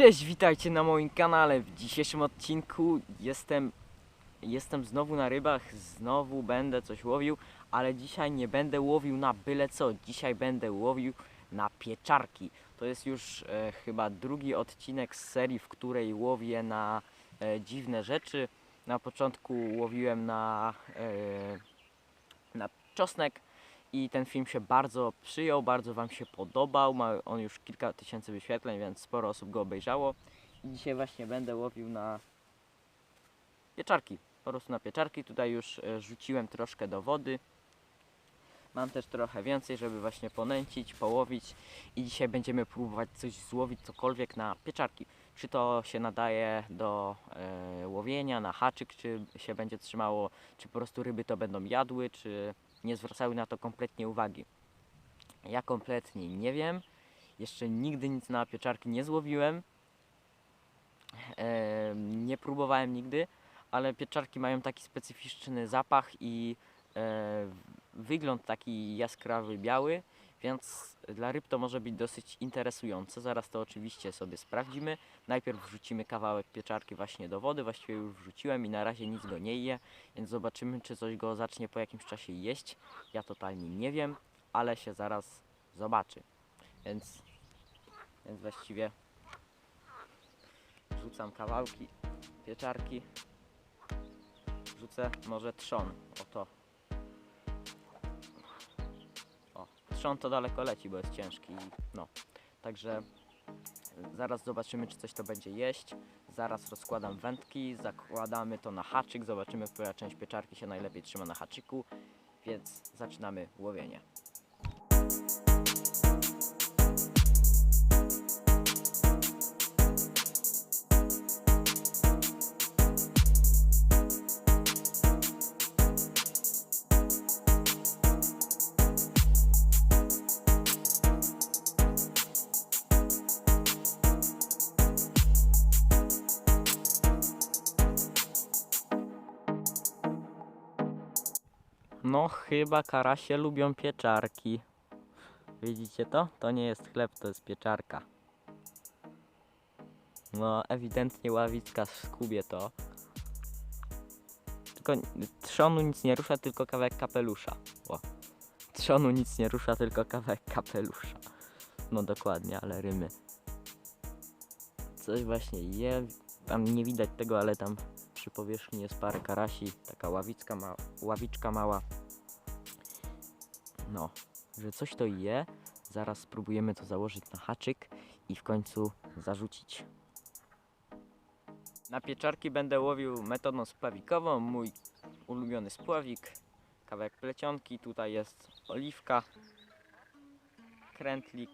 Cześć, witajcie na moim kanale. W dzisiejszym odcinku jestem, jestem znowu na rybach, znowu będę coś łowił, ale dzisiaj nie będę łowił na byle co. Dzisiaj będę łowił na pieczarki. To jest już e, chyba drugi odcinek z serii, w której łowię na e, dziwne rzeczy. Na początku łowiłem na, e, na czosnek i ten film się bardzo przyjął, bardzo Wam się podobał. Ma on już kilka tysięcy wyświetleń, więc sporo osób go obejrzało. I dzisiaj właśnie będę łowił na pieczarki. Po prostu na pieczarki. Tutaj już e, rzuciłem troszkę do wody. Mam też trochę więcej, żeby właśnie ponęcić, połowić. I dzisiaj będziemy próbować coś złowić, cokolwiek na pieczarki. Czy to się nadaje do e, łowienia, na haczyk, czy się będzie trzymało, czy po prostu ryby to będą jadły, czy nie zwracały na to kompletnie uwagi. Ja kompletnie nie wiem. Jeszcze nigdy nic na pieczarki nie złowiłem. Em, nie próbowałem nigdy, ale pieczarki mają taki specyficzny zapach i e, wygląd taki jaskrawy, biały, więc dla ryb to może być dosyć interesujące. Zaraz to oczywiście sobie sprawdzimy. Najpierw wrzucimy kawałek pieczarki właśnie do wody, właściwie już wrzuciłem i na razie nic go nie je, więc zobaczymy czy coś go zacznie po jakimś czasie jeść. Ja totalnie nie wiem, ale się zaraz zobaczy. Więc, więc właściwie wrzucam kawałki pieczarki. Wrzucę może trzon, oto. O, trzon to daleko leci, bo jest ciężki. No, także zaraz zobaczymy, czy coś to będzie jeść. Zaraz rozkładam wędki, zakładamy to na haczyk, zobaczymy, która część pieczarki się najlepiej trzyma na haczyku, więc zaczynamy łowienie. No, chyba karasie lubią pieczarki. Widzicie to? To nie jest chleb, to jest pieczarka. No, ewidentnie ławicka skubie to. Tylko trzonu nic nie rusza, tylko kawałek kapelusza. O. Trzonu nic nie rusza, tylko kawałek kapelusza. No dokładnie, ale rymy. Coś właśnie je. Tam nie widać tego, ale tam przy powierzchni jest parę karasi. Taka ławicka ma, ławiczka mała. No, że coś to je. Zaraz spróbujemy to założyć na haczyk i w końcu zarzucić. Na pieczarki będę łowił metodą spławikową. Mój ulubiony spławik. Kawałek plecionki. Tutaj jest oliwka. Krętlik.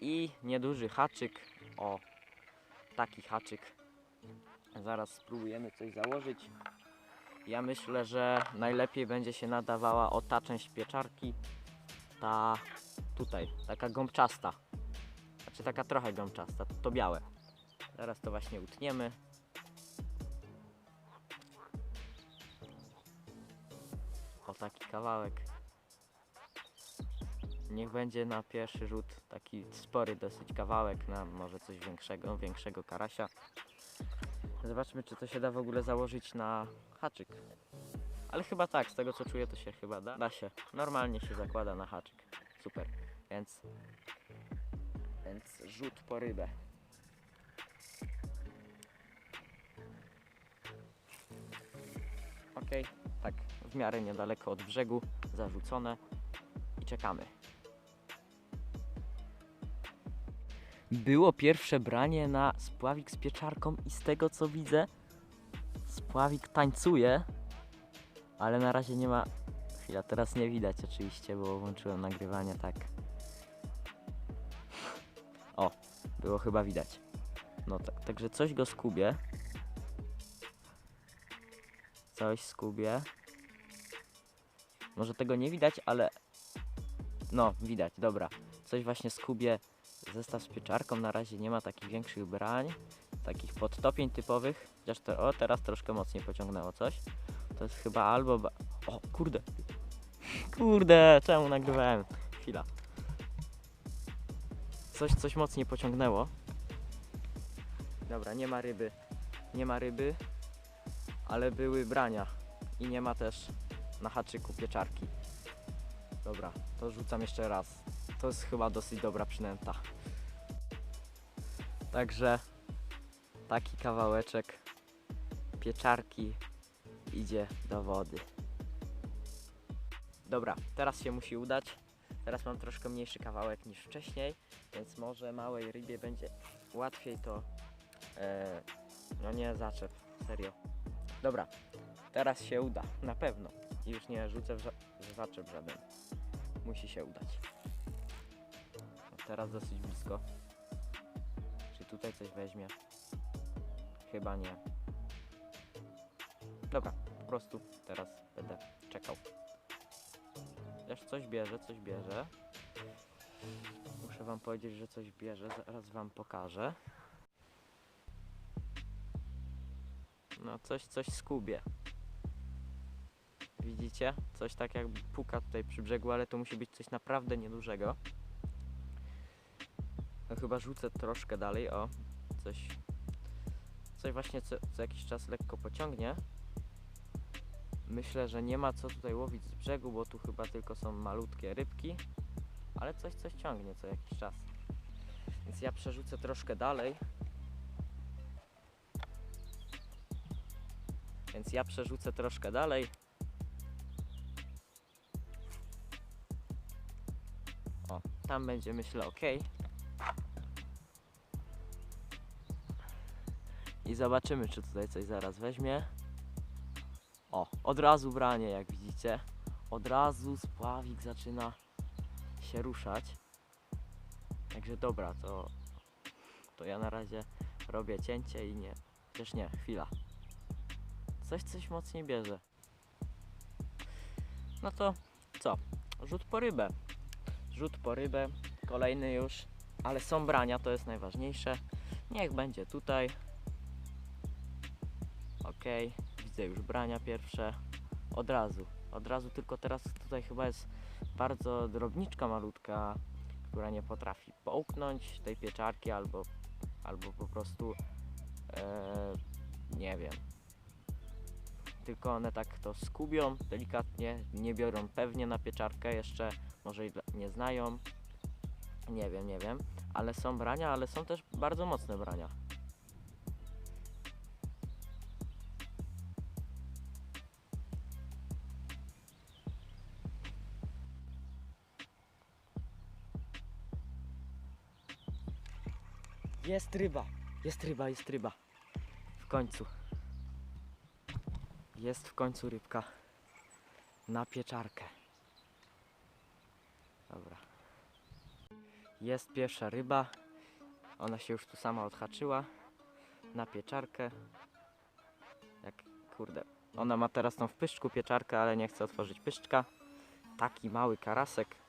I nieduży haczyk. O, taki haczyk. Zaraz spróbujemy coś założyć. Ja myślę, że najlepiej będzie się nadawała o ta część pieczarki. Ta tutaj, taka gąbczasta. Znaczy taka trochę gąbczasta, to białe. Zaraz to właśnie utniemy. O taki kawałek. Niech będzie na pierwszy rzut taki spory dosyć kawałek na może coś większego, większego karasia. Zobaczmy, czy to się da w ogóle założyć na haczyk. Ale chyba tak, z tego co czuję, to się chyba da. Da się. Normalnie się zakłada na haczyk. Super. Więc. Więc rzut po rybę. Ok, tak, w miarę niedaleko od brzegu, zarzucone i czekamy. Było pierwsze branie na spławik z pieczarką i z tego co widzę, spławik tańcuje, ale na razie nie ma. Chwila, teraz nie widać oczywiście, bo włączyłem nagrywanie tak. O, było chyba widać. No tak, także coś go skubie. Coś skubie. Może tego nie widać, ale. No, widać, dobra. Coś właśnie skubie zestaw z pieczarką. Na razie nie ma takich większych brań, takich podtopień typowych. Chociaż to, o, teraz troszkę mocniej pociągnęło coś. To jest chyba albo. O, kurde. Kurde, czemu nagrywałem? Chwila. Coś, coś mocniej pociągnęło. Dobra, nie ma ryby. Nie ma ryby, ale były brania. I nie ma też na haczyku pieczarki. Dobra, to rzucam jeszcze raz. To jest chyba dosyć dobra przynęta. Także taki kawałeczek pieczarki idzie do wody. Dobra, teraz się musi udać. Teraz mam troszkę mniejszy kawałek niż wcześniej, więc może małej rybie będzie łatwiej to. E, no nie zaczep, serio. Dobra, teraz się uda, na pewno. I Już nie rzucę w, ża- w zaczep żaden. Musi się udać. No, teraz dosyć blisko. Tutaj coś weźmie? Chyba nie. Dobra, po prostu teraz będę czekał. Też coś bierze, coś bierze. Muszę wam powiedzieć, że coś bierze, zaraz wam pokażę. No coś, coś skubie. Widzicie? Coś tak jakby puka tutaj przy brzegu, ale to musi być coś naprawdę niedużego. No chyba rzucę troszkę dalej, o. Coś, coś właśnie co, co jakiś czas lekko pociągnie. Myślę, że nie ma co tutaj łowić z brzegu, bo tu chyba tylko są malutkie rybki. Ale coś, coś ciągnie co jakiś czas. Więc ja przerzucę troszkę dalej. Więc ja przerzucę troszkę dalej. O, tam będzie myślę ok. I zobaczymy, czy tutaj coś zaraz weźmie. O, od razu branie, jak widzicie. Od razu spławik zaczyna się ruszać. Także dobra, to, to ja na razie robię cięcie i nie. Chociaż nie, chwila. Coś coś mocniej bierze. No to co? Rzut po rybę. Rzut po rybę. Kolejny już. Ale są brania, to jest najważniejsze. Niech będzie tutaj. Okej, widzę już brania pierwsze. Od razu, od razu, tylko teraz tutaj chyba jest bardzo drobniczka malutka, która nie potrafi połknąć tej pieczarki albo, albo po prostu e, nie wiem. Tylko one tak to skubią delikatnie, nie biorą pewnie na pieczarkę jeszcze, może nie znają. Nie wiem, nie wiem, ale są brania, ale są też bardzo mocne brania. Jest ryba, jest ryba, jest ryba. W końcu. Jest w końcu rybka. Na pieczarkę. Dobra. Jest pierwsza ryba. Ona się już tu sama odhaczyła. Na pieczarkę. Jak kurde. Ona ma teraz tą w pyszczku pieczarkę, ale nie chce otworzyć pyszczka. Taki mały karasek.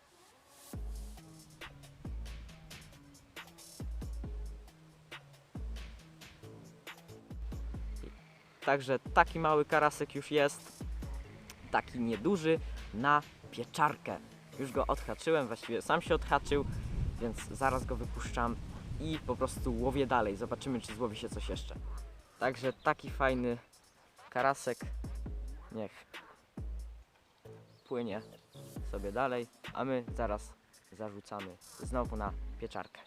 Także taki mały karasek już jest. Taki nieduży na pieczarkę. Już go odhaczyłem, właściwie sam się odhaczył, więc zaraz go wypuszczam i po prostu łowię dalej. Zobaczymy, czy złowi się coś jeszcze. Także taki fajny karasek. Niech płynie sobie dalej, a my zaraz zarzucamy znowu na pieczarkę.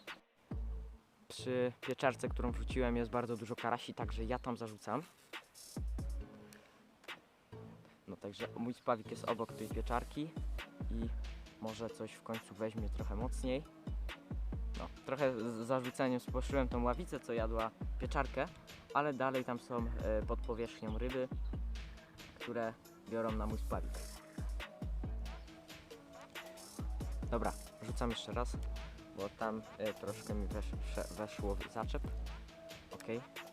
Przy pieczarce, którą wrzuciłem jest bardzo dużo karasi, także ja tam zarzucam. No także mój spawik jest obok tej pieczarki i może coś w końcu weźmie trochę mocniej. No, trochę z zarzuceniem spłoszyłem tą ławicę, co jadła pieczarkę, ale dalej tam są e, pod powierzchnią ryby, które biorą na mój spawik. Dobra, rzucam jeszcze raz, bo tam e, troszkę mi wesz, weszło w zaczep. Ok. I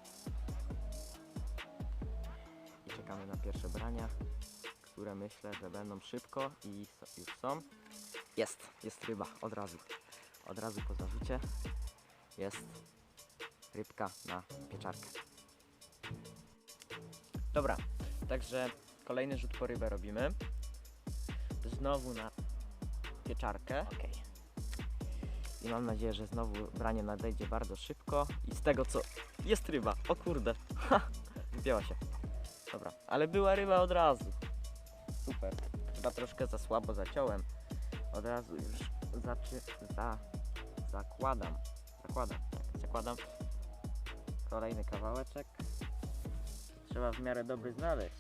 na pierwsze brania, które myślę, że będą szybko i już są. Jest, jest ryba, od razu. Od razu po zarzucie jest rybka na pieczarkę. Dobra, także kolejny rzut po rybę robimy. Znowu na pieczarkę. I mam nadzieję, że znowu branie nadejdzie bardzo szybko. I z tego co... Jest ryba! O kurde! Ha! Wypięła się. Ale była ryba od razu. Super. Chyba troszkę za słabo zaciąłem. Od razu już zaczy... za... zakładam. Zakładam, tak, zakładam. Kolejny kawałeczek. Trzeba w miarę dobry znaleźć.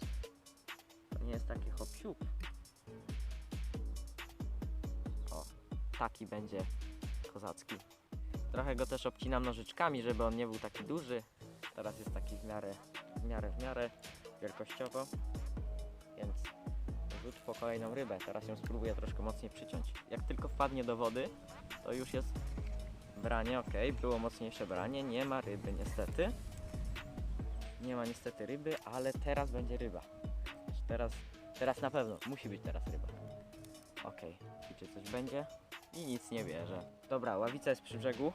To nie jest taki hop siup. O, taki będzie kozacki. Trochę go też obcinam nożyczkami, żeby on nie był taki duży. Teraz jest taki w miarę, w miarę, w miarę wielkościowo. Więc rzut po kolejną rybę. Teraz ją spróbuję troszkę mocniej przyciąć. Jak tylko wpadnie do wody, to już jest branie, ok. Było mocniejsze branie. Nie ma ryby niestety. Nie ma niestety ryby, ale teraz będzie ryba. Znaczy Teraz, teraz na pewno. Musi być teraz ryba. Okej, i czy coś będzie? I nic nie bierze. Dobra, ławica jest przy brzegu.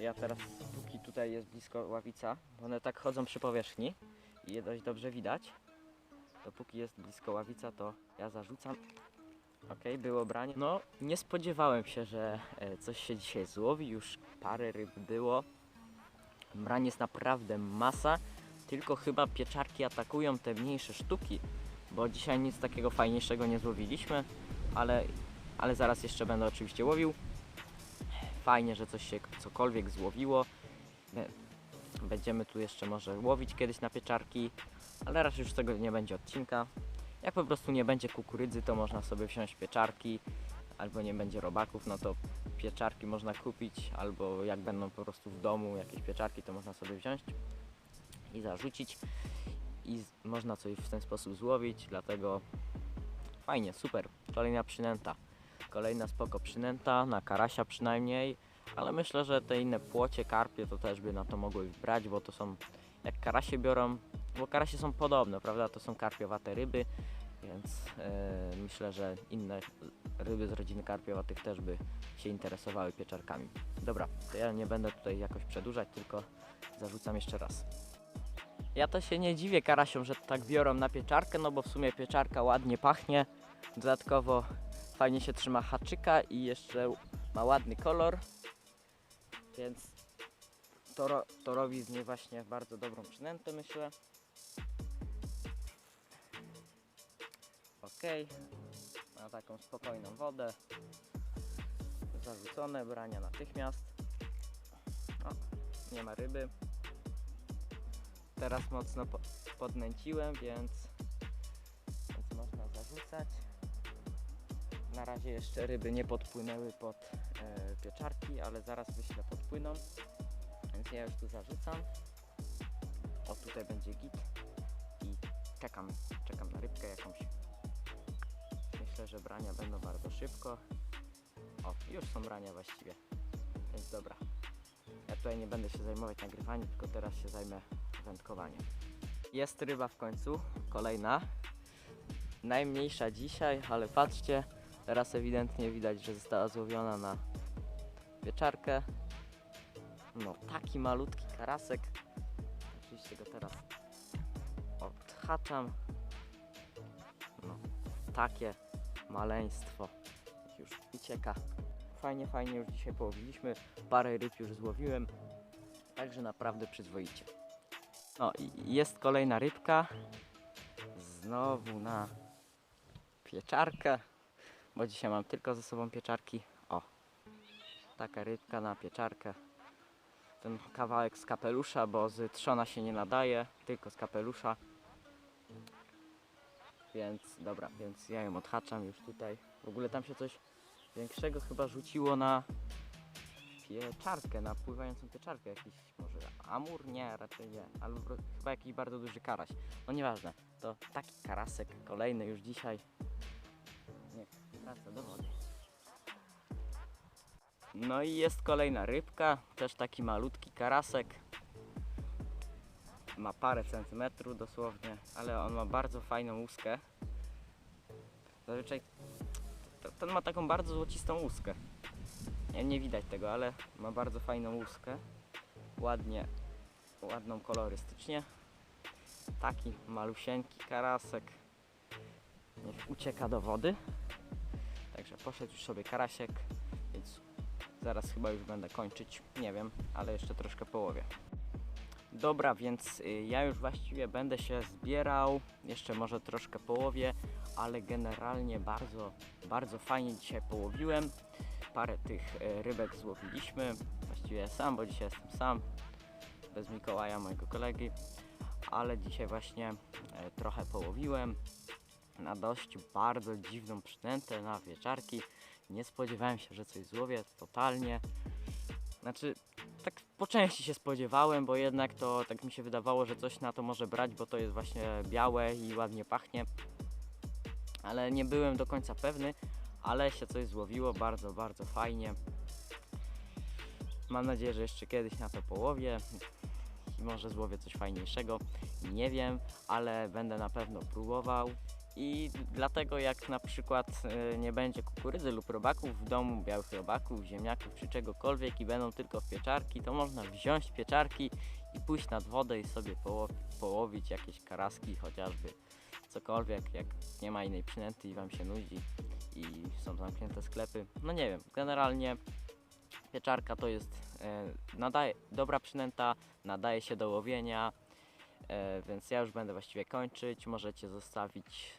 Ja teraz, póki tutaj jest blisko ławica, one tak chodzą przy powierzchni je dość dobrze widać. Dopóki jest blisko ławica, to ja zarzucam. Okej, było branie. No, nie spodziewałem się, że e, coś się dzisiaj złowi. Już parę ryb było. Brań jest naprawdę masa, tylko chyba pieczarki atakują te mniejsze sztuki, bo dzisiaj nic takiego fajniejszego nie złowiliśmy, ale, ale zaraz jeszcze będę oczywiście łowił. Fajnie, że coś się cokolwiek złowiło. Będziemy tu jeszcze może łowić kiedyś na pieczarki, ale raczej już tego nie będzie odcinka. Jak po prostu nie będzie kukurydzy, to można sobie wziąć pieczarki, albo nie będzie robaków, no to pieczarki można kupić, albo jak będą po prostu w domu jakieś pieczarki, to można sobie wziąć i zarzucić i można coś w ten sposób złowić, dlatego fajnie, super. Kolejna przynęta. Kolejna spoko przynęta, na karasia przynajmniej, ale myślę, że te inne płocie, karpie to też by na to mogły brać, bo to są, jak karasie biorą, bo karasie są podobne, prawda, to są karpiowate ryby, więc e, myślę, że inne ryby z rodziny karpiowatych też by się interesowały pieczarkami. Dobra, to ja nie będę tutaj jakoś przedłużać, tylko zarzucam jeszcze raz. Ja to się nie dziwię karasiom, że tak biorą na pieczarkę, no bo w sumie pieczarka ładnie pachnie. Dodatkowo fajnie się trzyma haczyka i jeszcze ma ładny kolor. Więc to, to robi z niej właśnie bardzo dobrą przynętę, myślę. Ok, ma taką spokojną wodę. Zarzucone, brania natychmiast. O, nie ma ryby. Teraz mocno po, podnęciłem, więc, więc można zarzucać. Na razie jeszcze ryby nie podpłynęły pod e, pieczarki, ale zaraz myślę podpłyną. Więc ja już tu zarzucam. O tutaj będzie git i czekam, czekam na rybkę jakąś. Myślę, że brania będą bardzo szybko. O, już są brania właściwie. Więc dobra. Ja tutaj nie będę się zajmować nagrywaniem, tylko teraz się zajmę wędkowaniem. Jest ryba w końcu, kolejna. Najmniejsza dzisiaj, ale patrzcie, teraz ewidentnie widać, że została złowiona na pieczarkę. No, taki malutki karasek. Oczywiście go teraz odhaczam. No, takie maleństwo już ucieka. Fajnie, fajnie już dzisiaj połowiliśmy. Parę ryb już złowiłem. Także naprawdę przyzwoicie. No i jest kolejna rybka. Znowu na pieczarkę. Bo dzisiaj mam tylko ze sobą pieczarki. Taka rybka na pieczarkę. Ten kawałek z kapelusza, bo z trzona się nie nadaje, tylko z kapelusza. Więc dobra, więc ja ją odhaczam już tutaj. W ogóle tam się coś większego chyba rzuciło na pieczarkę, na pływającą pieczarkę. Jakiś może amur? Nie, raczej nie. Albo chyba jakiś bardzo duży karaś. No nieważne. To taki karasek kolejny już dzisiaj. Niech wraca do wody. No i jest kolejna rybka, też taki malutki karasek. Ma parę centymetrów dosłownie, ale on ma bardzo fajną łuskę. Zazwyczaj ten ma taką bardzo złocistą łuskę. Nie, widać tego, ale ma bardzo fajną łuskę. Ładnie, ładną kolorystycznie. Taki malusieńki karasek. Niech ucieka do wody. Także poszedł już sobie karasiek, Zaraz chyba już będę kończyć. Nie wiem, ale jeszcze troszkę połowię. Dobra, więc y, ja już właściwie będę się zbierał. Jeszcze może troszkę połowię, ale generalnie bardzo, bardzo fajnie dzisiaj połowiłem. Parę tych y, rybek złowiliśmy. Właściwie sam, bo dzisiaj jestem sam. Bez Mikołaja, mojego kolegi. Ale dzisiaj właśnie e, trochę połowiłem na dość bardzo dziwną przynętę na wieczarki. Nie spodziewałem się, że coś złowię totalnie. Znaczy, tak po części się spodziewałem, bo jednak to tak mi się wydawało, że coś na to może brać, bo to jest właśnie białe i ładnie pachnie. Ale nie byłem do końca pewny, ale się coś złowiło bardzo, bardzo fajnie. Mam nadzieję, że jeszcze kiedyś na to połowię i może złowię coś fajniejszego. Nie wiem, ale będę na pewno próbował. I dlatego jak na przykład e, nie będzie kukurydzy lub robaków w domu, białych robaków, ziemniaków czy czegokolwiek i będą tylko pieczarki, to można wziąć pieczarki i pójść nad wodę i sobie poło- połowić jakieś karaski chociażby, cokolwiek, jak nie ma innej przynęty i Wam się nudzi i są zamknięte sklepy. No nie wiem, generalnie pieczarka to jest e, nadaje, dobra przynęta, nadaje się do łowienia, e, więc ja już będę właściwie kończyć. Możecie zostawić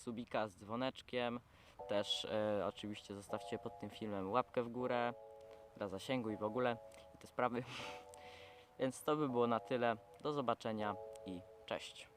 subika z dzwoneczkiem. Też e, oczywiście zostawcie pod tym filmem łapkę w górę dla zasięgu i w ogóle i te sprawy. Więc to by było na tyle. Do zobaczenia i cześć.